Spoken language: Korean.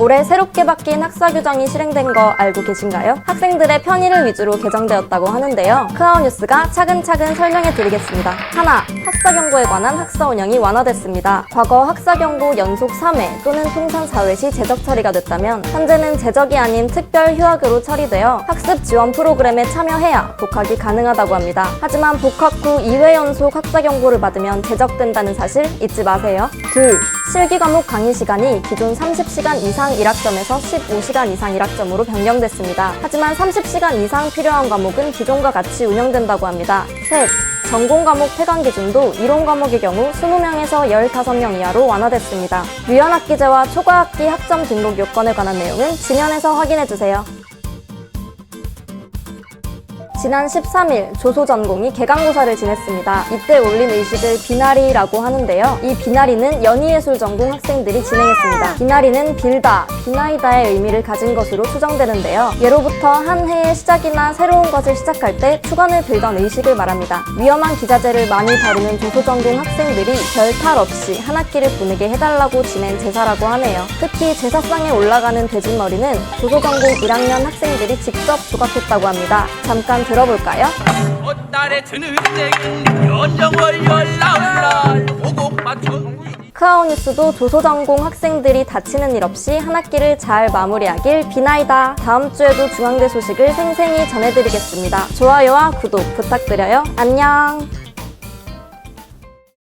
올해 새롭게 바뀐 학사 규정이 실행된 거 알고 계신가요? 학생들의 편의를 위주로 개정되었다고 하는데요. 크아웃 뉴스가 차근차근 설명해 드리겠습니다. 하나, 학사 경고에 관한 학사 운영이 완화됐습니다. 과거 학사 경고 연속 3회 또는 통산 4회 시 제적 처리가 됐다면 현재는 제적이 아닌 특별 휴학으로 처리되어 학습 지원 프로그램에 참여해야 복학이 가능하다고 합니다. 하지만 복학 후 2회 연속 학사 경고를 받으면 제적된다는 사실 잊지 마세요. 둘, 실기 과목 강의 시간이 기존 30시간 이상 1학점에서 15시간 이상 1학점으로 변경됐습니다. 하지만 30시간 이상 필요한 과목은 기존과 같이 운영된다고 합니다. 셋, 전공 과목 폐강 기준도 이론 과목의 경우 20명에서 15명 이하로 완화됐습니다. 유연학기제와 초과학기 학점 등록 요건에 관한 내용은 지면에서 확인해주세요. 지난 13일 조소전공이 개강고사를 지냈습니다. 이때 올린 의식을 비나리라고 하는데요. 이 비나리는 연희예술 전공 학생들이 진행했습니다. 비나리는 빌다, 비나이다의 의미를 가진 것으로 추정되는데요. 예로부터 한 해의 시작이나 새로운 것을 시작할 때 축원을 빌던 의식을 말합니다. 위험한 기자재를 많이 다루는 조소전공 학생들이 별 탈 없이 한 학기를 보내게 해달라고 지낸 제사라고 하네요. 특히 제사상에 올라가는 돼지머리는 조소전공 1학년 학생들이 직접 조각했다고 합니다. 잠깐 들어볼까요? 꽃달에 드는 땡 연정월 열라울라 오곡 맞춘 크아웃 뉴스도 조소전공 학생들이 다치는 일 없이 한 학기를 잘 마무리하길 비나이다. 다음 주에도 중앙대 소식을 생생히 전해드리겠습니다. 좋아요와 구독 부탁드려요. 안녕.